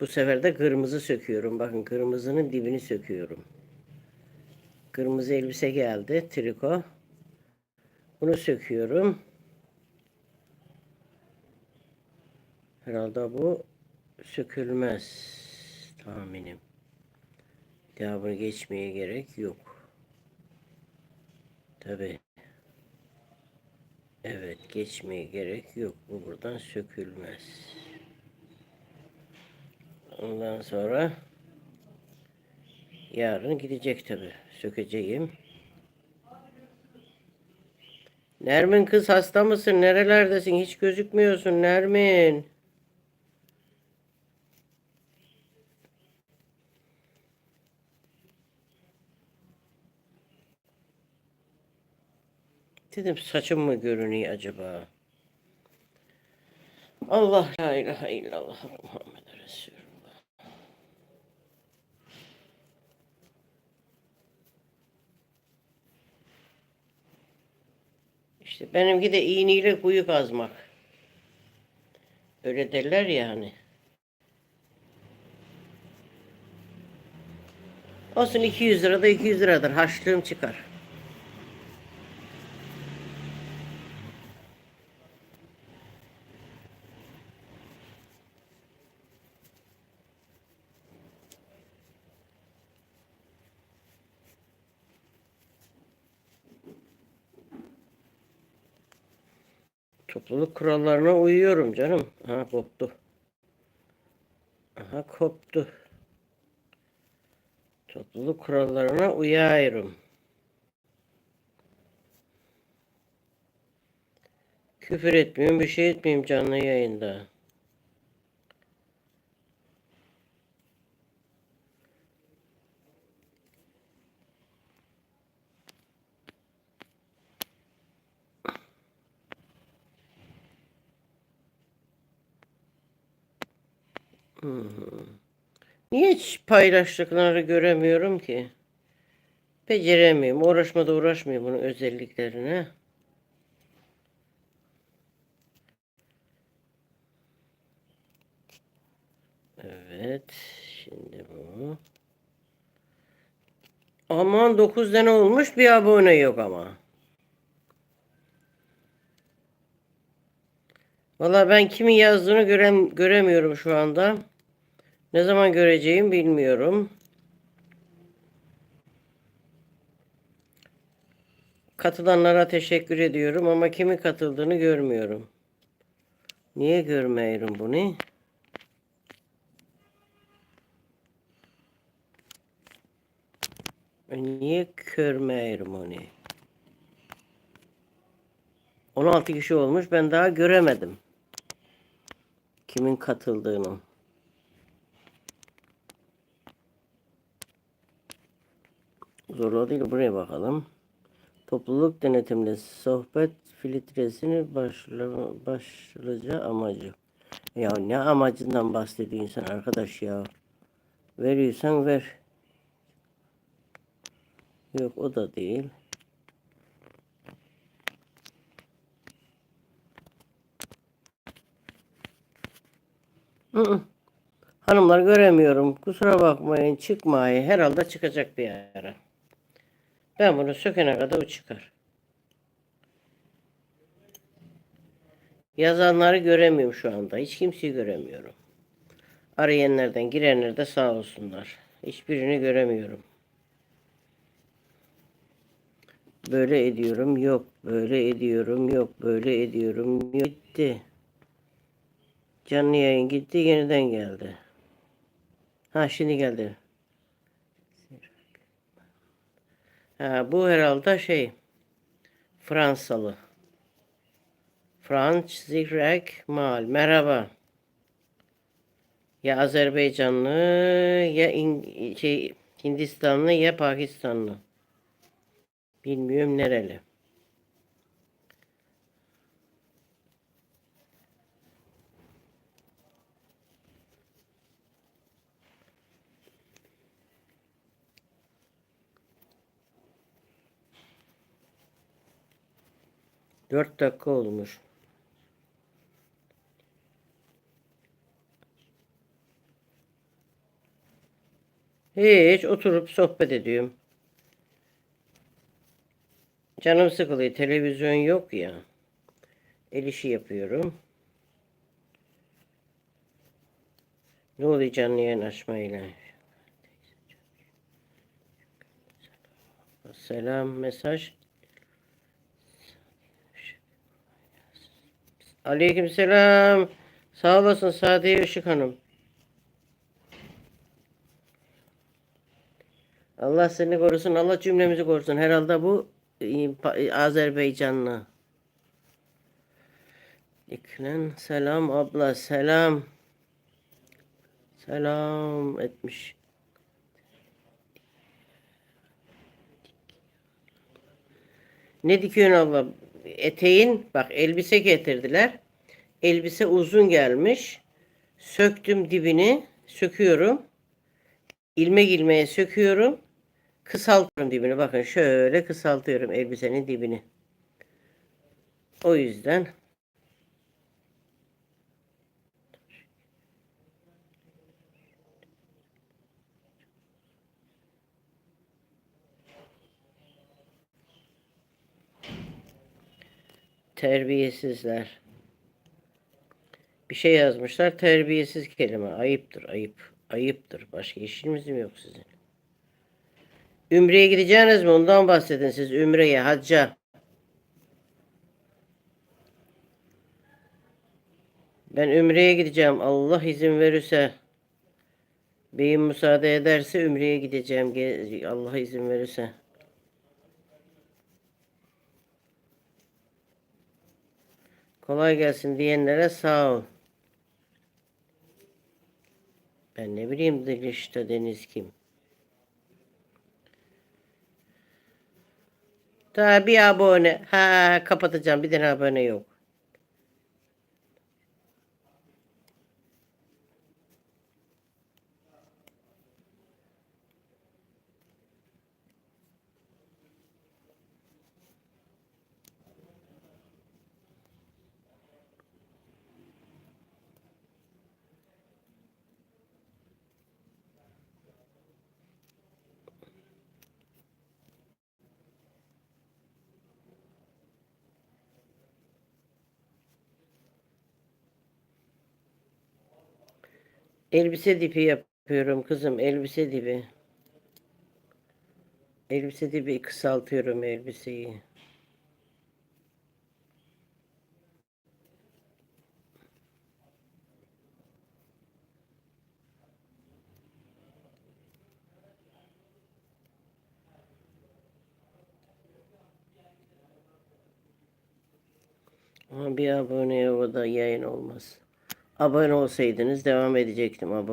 Bu sefer de kırmızı söküyorum. Bakın kırmızının dibini söküyorum. Kırmızı elbise geldi. Triko. Bunu söküyorum. Herhalde bu sökülmez tahminim. Daha bunu geçmeye gerek yok. Tabi. Evet geçmeye gerek yok. Bu buradan sökülmez. Ondan sonra yarın gidecek tabi. Sökeceğim. Nermin kız hasta mısın? Nerelerdesin? Hiç gözükmüyorsun Nermin. Dedim saçım mı görünüyor acaba? Allah la ilahe illallah İşte benimki de iğneyle kuyu kazmak. Öyle derler ya hani. Olsun 200 lira da 200 liradır. Harçlığım çıkar. Topluluk kurallarına uyuyorum canım. Aha koptu. Aha koptu. Topluluk kurallarına uyuyorum. Küfür etmeyeyim, bir şey etmeyeyim canlı yayında. Niye hiç paylaştıkları göremiyorum ki? Beceremiyorum. Uğraşmada uğraşmıyorum bunun özelliklerine. Evet. Şimdi bu. Aman 9 tane olmuş bir abone yok ama. Valla ben kimin yazdığını görem göremiyorum şu anda. Ne zaman göreceğim bilmiyorum. Katılanlara teşekkür ediyorum ama kimin katıldığını görmüyorum. Niye görmüyorum bunu? Niye görmüyorum onu? 16 kişi olmuş ben daha göremedim. Kimin katıldığını. Zor değil buraya bakalım. Topluluk denetimli sohbet filtresini başla, başlıca amacı. Ya ne amacından bahsediyor insan arkadaş ya. Veriyorsan ver. Yok o da değil. Hanımlar göremiyorum. Kusura bakmayın çıkmayı. Herhalde çıkacak bir ara. Ben bunu sökene kadar o çıkar. Yazanları göremiyorum şu anda. Hiç kimseyi göremiyorum. Arayanlardan girenler de sağ olsunlar. Hiçbirini göremiyorum. Böyle ediyorum yok. Böyle ediyorum yok. Böyle ediyorum yok. Gitti. Canlı yayın gitti yeniden geldi. Ha şimdi geldi. Ha, bu herhalde şey Fransalı. Franz Zirek Mal. Merhaba. Ya Azerbaycanlı ya İng- şey Hindistanlı ya Pakistanlı. Bilmiyorum nereli. Dört dakika olmuş. Hiç oturup sohbet ediyorum. Canım sıkılıyor. Televizyon yok ya. El işi yapıyorum. Ne oluyor canlı yayın açmayla? Selam mesaj. Aleykümselam. Sağ olasın Sadiye Işık Hanım. Allah seni korusun. Allah cümlemizi korusun. Herhalde bu e, pa- Azerbaycanlı. İklen selam abla selam. Selam etmiş. Ne dikiyorsun abla? Eteğin bak elbise getirdiler. Elbise uzun gelmiş. Söktüm dibini. Söküyorum. İlmek ilmeğe söküyorum. Kısaltıyorum dibini. Bakın şöyle kısaltıyorum elbisenin dibini. O yüzden terbiyesizler. Bir şey yazmışlar. Terbiyesiz kelime. Ayıptır, ayıp. Ayıptır. Başka işiniz mi yok sizin? Ümre'ye gideceğiniz mi? Ondan bahsedin siz. Ümre'ye, hacca. Ben Ümre'ye gideceğim. Allah izin verirse. Beyim müsaade ederse Ümre'ye gideceğim. Allah izin verirse. Kolay gelsin diyenlere sağ ol. Ben ne bileyim Dilişte Deniz kim? Daha bir abone. Ha kapatacağım. Bir tane abone yok. Elbise dibi yapıyorum kızım. Elbise dibi. Elbise dibi kısaltıyorum elbiseyi. Ama bir aboneye o da yayın olmaz. Abone olsaydınız devam edecektim. Abone